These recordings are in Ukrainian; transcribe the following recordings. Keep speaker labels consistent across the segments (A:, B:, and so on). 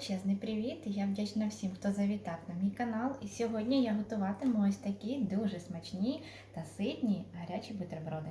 A: Величезний привіт! Я вдячна всім, хто завітав на мій канал. І сьогодні я готуватиму ось такі дуже смачні та ситні гарячі бутерброди.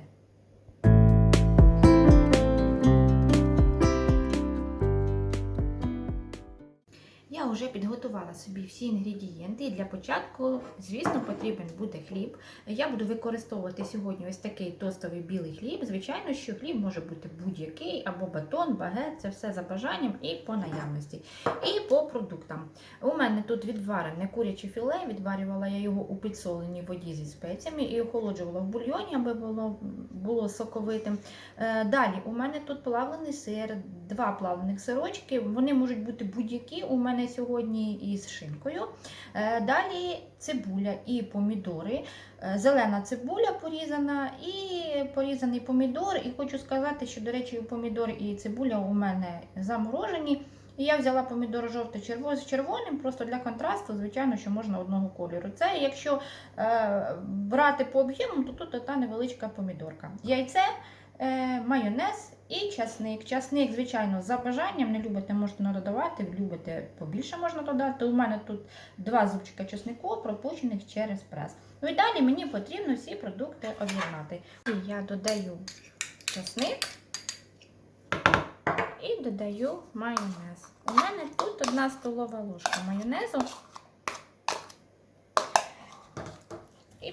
A: Вже підготувала собі всі інгредієнти. І для початку, звісно, потрібен буде хліб. Я буду використовувати сьогодні ось такий тостовий білий хліб. Звичайно, що хліб може бути будь-який, або батон, багет, це все за бажанням і по наявності. І по продуктам. У мене тут відварене куряче філе, відварювала я його у підсоленій воді зі спеціями і охолоджувала в бульйоні, аби було, було соковитим. Е, Далі у мене тут плавлений сир, два плавлених сирочки. Вони можуть бути будь-які. У мене сьогодні із шинкою. Е, Далі цибуля і помідори. Е, Зелена цибуля порізана і порізаний помідор. І хочу сказати, що, до речі, помідор і цибуля у мене заморожені. І я взяла помідор жовто-червоний з червоним, просто для контрасту, звичайно, що можна одного кольору. Це якщо е, брати по об'єму, то тут та невеличка помідорка. Яйце, е, майонез і часник. Часник, звичайно, за бажанням не любите, можете не додавати, любите побільше можна додати. У мене тут два зубчика чеснику, пропущених через прес. Ну і далі мені потрібно всі продукти об'єднати. Я додаю часник і додаю майонез. У мене тут одна столова ложка майонезу.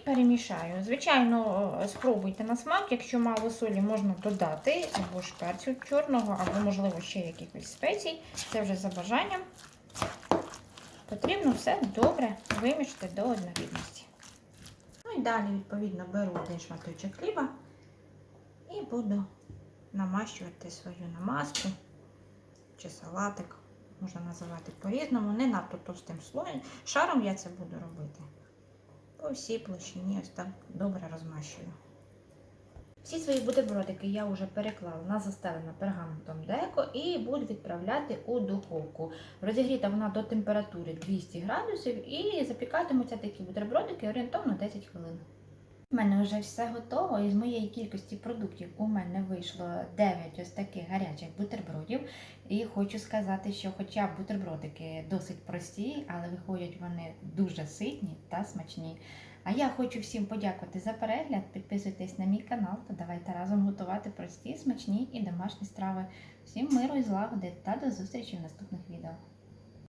A: Перемішаю. Звичайно, спробуйте на смак, якщо мало солі, можна додати або ж перцю чорного, або, можливо, ще якихось спецій. Це вже за бажанням. Потрібно все добре вимішати до однорідності. Ну і далі, відповідно, беру один шматочок хліба і буду намащувати свою намазку чи салатик. Можна називати по-різному, не надто товстим слоєм. Шаром я це буду робити по всій площині ось так добре розмащую. Всі свої бутербродики я вже переклала на застелене пергаментом деко і буду відправляти у духовку. Розігріта вона до температури 200 градусів і запікатимуться такі бутербродики орієнтовно 10 хвилин. У мене вже все готово. Із моєї кількості продуктів у мене вийшло 9 ось таких гарячих бутербродів. І хочу сказати, що хоча бутербродики досить прості, але виходять вони дуже ситні та смачні. А я хочу всім подякувати за перегляд. Підписуйтесь на мій канал та давайте разом готувати прості, смачні і домашні страви. Всім миру і злагоди та до зустрічі в наступних відео.